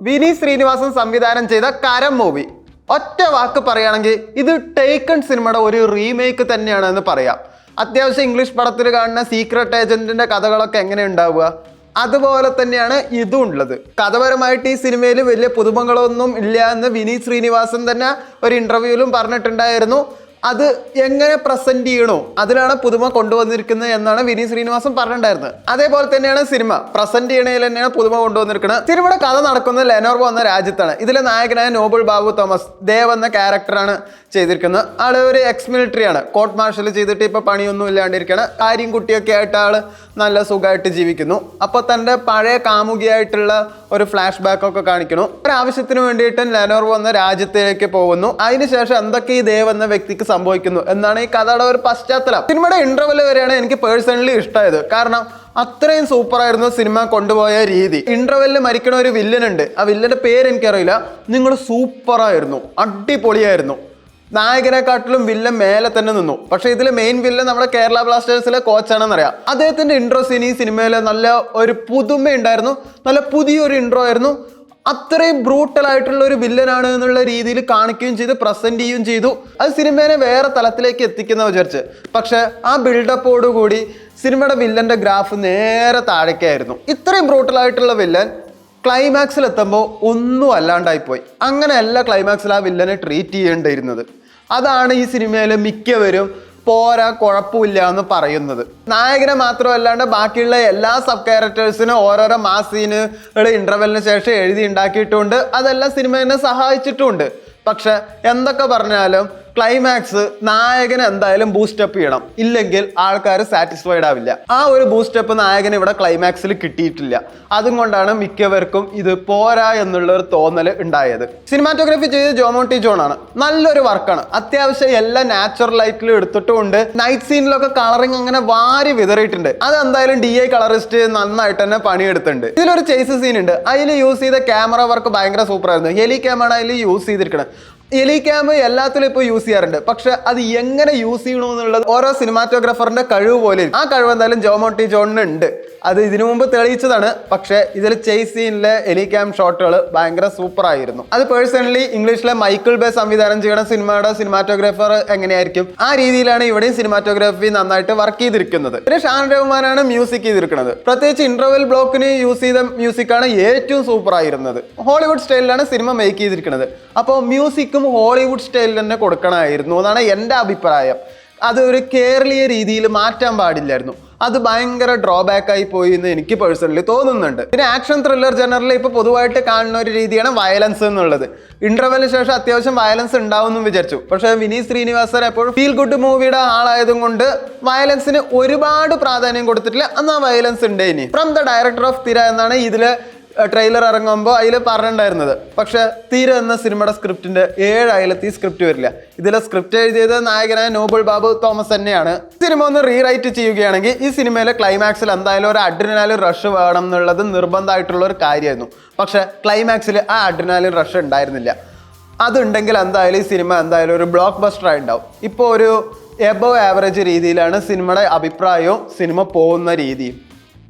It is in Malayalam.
വിനി ശ്രീനിവാസൻ സംവിധാനം ചെയ്ത കരം മൂവി. ഒറ്റ വാക്ക് പറയുകയാണെങ്കിൽ ഇത് ടേക്കൺ സിനിമയുടെ ഒരു റീമേക്ക് തന്നെയാണ് എന്ന് പറയാം. അത്യാവശ്യം ഇംഗ്ലീഷ് പടത്തിൽ കാണുന്ന സീക്രട്ട് ഏജന്റിന്റെ കഥകളൊക്കെ എങ്ങനെ ഉണ്ടാവുക? അതുപോലെ തന്നെയാണ് ഇതും ഉള്ളത്. കഥപരമായിട്ട് ഈ സിനിമയിൽ വലിയ പുതുമകളൊന്നും ഇല്ല എന്ന് വിനീത് ശ്രീനിവാസൻ തന്നെ ഒരു ഇന്റർവ്യൂവിലും പറഞ്ഞിട്ടുണ്ടായിരുന്നു. അത് എങ്ങനെ പ്രസന്റ് ചെയ്യണോ? അതിലാണ് പുതുമ കൊണ്ടുവന്നിരിക്കുന്നത് എന്നാണ് വിനീത് ശ്രീനിവാസൻ പറഞ്ഞിട്ടുണ്ടായിരുന്നത്. അതേപോലെ തന്നെയാണ് സിനിമ. പ്രസന്റ് ചെയ്യണതിൽ തന്നെയാണ് പുതുമ കൊണ്ടുവന്നിരിക്കുന്നത്. സിനിമയുടെ കഥ നടക്കുന്നത് ലെനോർവോ എന്ന രാജ്യത്താണ്. ഇതിലെ നായകനായ നോബിൾ ബാബു തോമസ് ദേവ് എന്ന ക്യാരക്ടറാണ് ചെയ്തിരിക്കുന്നത്. ആൾ ഒരു എക്സ് മിലിറ്ററി ആണ്. കോർട്ട് മാർഷൽ ചെയ്തിട്ട് ഇപ്പോൾ പണിയൊന്നും ഇല്ലാണ്ടിരിക്കുകയാണ് കാര്യം കുട്ടിയൊക്കെ ആയിട്ട് ആൾ നല്ല സുഖമായിട്ട് ജീവിക്കുന്നു. അപ്പോൾ തന്റെ പഴയ കാമുകിയായിട്ടുള്ള ഒരു ഫ്ലാഷ് ബാക്ക് ഒക്കെ കാണിക്കുന്നു. ഒരാവശ്യത്തിന് വേണ്ടിയിട്ട് ലെനോർവോ എന്ന രാജ്യത്തേക്ക് പോകുന്നു. അതിനുശേഷം എന്തൊക്കെ ഈ ദേവ് എന്ന വ്യക്തിക്ക് സംഭവിക്കുന്നു എന്നാണ് ഈ കഥയുടെ ഒരു പശ്ചാത്തലം. സിനിമയുടെ ഇന്റർവെൽ വരെയാണ് എനിക്ക് പേഴ്സണലി ഇഷ്ടമായത് കാരണം അത്രയും സൂപ്പർ ആയിരുന്നു സിനിമ കൊണ്ടുപോയ രീതി. ഇന്റർവെല്ലിൽ മരിക്കണ ഒരു വില്ലൻ ഉണ്ട്. ആ വില്ലന്റെ പേര് എനിക്കറിയില്ല. നിങ്ങൾ സൂപ്പറായിരുന്നു അടിപൊളിയായിരുന്നു. നായകനെക്കാട്ടിലും വില്ലൻ മേലെ തന്നെ നിന്നു. പക്ഷേ ഇതിലെ മെയിൻ വില്ലൻ നമ്മുടെ കേരള ബ്ലാസ്റ്റേഴ്സിലെ കോച്ചാണെന്ന് അറിയാം അദ്ദേഹത്തിന്റെ ഇൻട്രോ സീൻ ഈ സിനിമയിൽ നല്ല ഒരു പുതുമ ഉണ്ടായിരുന്നു നല്ല പുതിയൊരു ഇൻട്രോ ആയിരുന്നു. അത്രയും ബ്രൂട്ടൽ ആയിട്ടുള്ള ഒരു വില്ലനാണ് എന്നുള്ള രീതിയിൽ കാണിക്കുകയും ചെയ്തു പ്രസന്റ് ചെയ്യുകയും ചെയ്തു. അത് സിനിമേനെ വേറെ തലത്തിലേക്ക് എത്തിക്കുന്ന വിചാരിച്ച്. പക്ഷെ ആ ബിൽഡപ്പോടുകൂടി സിനിമയുടെ വില്ലന്റെ ഗ്രാഫ് നേരെ താഴേക്കായിരുന്നു. ഇത്രയും ബ്രൂട്ടൽ ആയിട്ടുള്ള വില്ലൻ ക്ലൈമാക്സിൽ എത്തുമ്പോൾ ഒന്നും അല്ലാണ്ടായിപ്പോയി അങ്ങനെയല്ല ക്ലൈമാക്സിൽ ആ വില്ലനെ ട്രീറ്റ് ചെയ്യേണ്ടിയിരുന്നത്. അതാണ് ഈ സിനിമയിൽ മിക്കവരും പോരാ കുഴപ്പമില്ല എന്ന് പറയുന്നത്. നായകനെ മാത്രമല്ലാണ്ട് ബാക്കിയുള്ള എല്ലാ സബ് ക്യാരക്ടേഴ്സിനും ഓരോരോ മാസീനുകൾ ഇന്റർവെല്ലിന് ശേഷം എഴുതി ഉണ്ടാക്കിയിട്ടുണ്ട്. അതെല്ലാം സിനിമ തന്നെ സഹായിച്ചിട്ടുമുണ്ട് പക്ഷെ എന്തൊക്കെ പറഞ്ഞാലും ക്ലൈമാക്സ് നായകൻ എന്തായാലും ബൂസ്റ്റപ്പ് ചെയ്യണം. ഇല്ലെങ്കിൽ ആൾക്കാർ സാറ്റിസ്ഫൈഡ് ആവില്ല. ആ ഒരു ബൂസ്റ്റപ്പ് നായകൻ ഇവിടെ ക്ലൈമാക്സിൽ കിട്ടിയിട്ടില്ല. അതുകൊണ്ടാണ് മിക്കവർക്കും ഇത് പോരാ എന്നുള്ള ഒരു തോന്നൽ ഉണ്ടായത്. സിനിമാറ്റോഗ്രഫി ചെയ്ത് ജോമോട്ടി ജോൺ ആണ് നല്ലൊരു വർക്കാണ് അത്യാവശ്യം എല്ലാ നാച്ചുറൽ ലൈറ്റിലും എടുത്തിട്ടുമുണ്ട്. നൈറ്റ് സീനിലൊക്കെ കളറിങ് അങ്ങനെ വാരി വിതറിയിട്ടുണ്ട്. അത് എന്തായാലും ഡി ഐ കളറിസ്റ്റ് നന്നായിട്ട് തന്നെ പണിയെടുത്തിട്ടുണ്ട്. ഇതിലൊരു ചേസ് സീൻ ഉണ്ട്. അതിൽ യൂസ് ചെയ്ത ക്യാമറ വർക്ക് ഭയങ്കര സൂപ്പർ ആയിരുന്നു. ഹെലി ക്യാമറ അതിൽ യൂസ് ചെയ്തിരിക്കുന്നത് എലി ക്യാമ്പ് എല്ലാത്തിലും ഇപ്പോൾ യൂസ് ചെയ്യാറുണ്ട്. പക്ഷെ അത് എങ്ങനെ യൂസ് ചെയ്യണമെന്നുള്ളത് ഓരോ സിനിമാറ്റോഗ്രാഫറിന്റെ കഴിവ് പോലെ ആ കഴിവ് എന്തായാലും ജോമോട്ടി ജോണിന് ഉണ്ട് അത് ഇതിനു മുമ്പ് തെളിയിച്ചതാണ്. പക്ഷേ ഇതിൽ ചേസ് സീനിലെ എലി ക്യാം ഷോട്ടുകൾ ഭയങ്കര സൂപ്പർ ആയിരുന്നു. അത് പേഴ്സണലി ഇംഗ്ലീഷിലെ മൈക്കിൾ ബേ സംവിധാനം ചെയ്യുന്ന സിനിമയുടെ സിനിമാറ്റോഗ്രാഫർ എങ്ങനെയായിരിക്കും? ആ രീതിയിലാണ് ഇവിടെയും സിനിമാറ്റോഗ്രാഫി നന്നായിട്ട് വർക്ക് ചെയ്തിരിക്കുന്നത്. പിന്നെ ഷാൻ റഹ്മാനാണ് മ്യൂസിക് ചെയ്തിരിക്കുന്നത്. പ്രത്യേകിച്ച് ഇന്റർവെൽ ബ്ലോക്കിന് യൂസ് ചെയ്ത മ്യൂസിക്കാണ് ഏറ്റവും സൂപ്പർ ആയിരുന്നത്. ഹോളിവുഡ് സ്റ്റൈലിലാണ് സിനിമ മേക്ക് ചെയ്തിരിക്കുന്നത്. അപ്പോൾ മ്യൂസിക്കും ഹോളിവുഡ് സ്റ്റൈലിൽ തന്നെ കൊടുക്കണമായിരുന്നു എന്നാണ് എന്റെ അഭിപ്രായം. അത് ഒരു കേരളീയ രീതിയിൽ മാറ്റാൻ പാടില്ലായിരുന്നു. അത് ഭയങ്കര ഡ്രോബാക്ക് ആയി പോയി എന്ന് എനിക്ക് പേഴ്സണലി തോന്നുന്നുണ്ട്. പിന്നെ ആക്ഷൻ ത്രില്ലർ ജനറലി ഇപ്പോൾ പൊതുവായിട്ട് കാണുന്ന ഒരു രീതിയാണ് വയലൻസ് എന്നുള്ളത്. ഇന്റർവെല്ലിന് ശേഷം അത്യാവശ്യം വയലൻസ് ഉണ്ടാവും എന്ന് വിചാരിച്ചു. പക്ഷേ വിനീത് ശ്രീനിവാസൻ എപ്പോഴും ഫീൽ ഗുഡ് മൂവിയുടെ ആളായതും കൊണ്ട് വയലൻസിന് ഒരുപാട് പ്രാധാന്യം കൊടുത്തിട്ടില്ല. അന്ന് ആ വയലൻസ് ഉണ്ട് ഇനി ഫ്രം ദ ഡയറക്ടർ ഓഫ് തിര എന്നാണ് ഇതിൽ ട്രെയിലർ ഇറങ്ങുമ്പോൾ അതിൽ പറഞ്ഞിട്ടുണ്ടായിരുന്നത്. പക്ഷെ തീര എന്ന സിനിമയുടെ സ്ക്രിപ്റ്റിന്റെ ഏഴ് അയലത്തി സ്ക്രിപ്റ്റ് വരില്ല. ഇതിലെ സ്ക്രിപ്റ്റ് എഴുതിയത് നായകനായ നോബിൾ ബാബു തോമസ് തന്നെയാണ്. സിനിമ ഒന്ന് റീറൈറ്റ് ചെയ്യുകയാണെങ്കിൽ ഈ സിനിമയിലെ ക്ലൈമാക്സിൽ എന്തായാലും ഒരു അഡ്രിനാലിൻ റഷ് വേണം എന്നുള്ളത് നിർബന്ധമായിട്ടുള്ള ഒരു കാര്യമായിരുന്നു. പക്ഷെ ക്ലൈമാക്സിൽ ആ അഡ്രിനാലിൻ റഷ് ഉണ്ടായിരുന്നില്ല. അതുണ്ടെങ്കിൽ എന്തായാലും ഈ സിനിമ എന്തായാലും ഒരു ബ്ലോക്ക് ബസ്റ്റർ ആയി ഉണ്ടാവും ഇപ്പോൾ ഒരു എബവ് ആവറേജ് രീതിയിലാണ് സിനിമയുടെ അഭിപ്രായവും സിനിമ പോകുന്ന രീതിയും.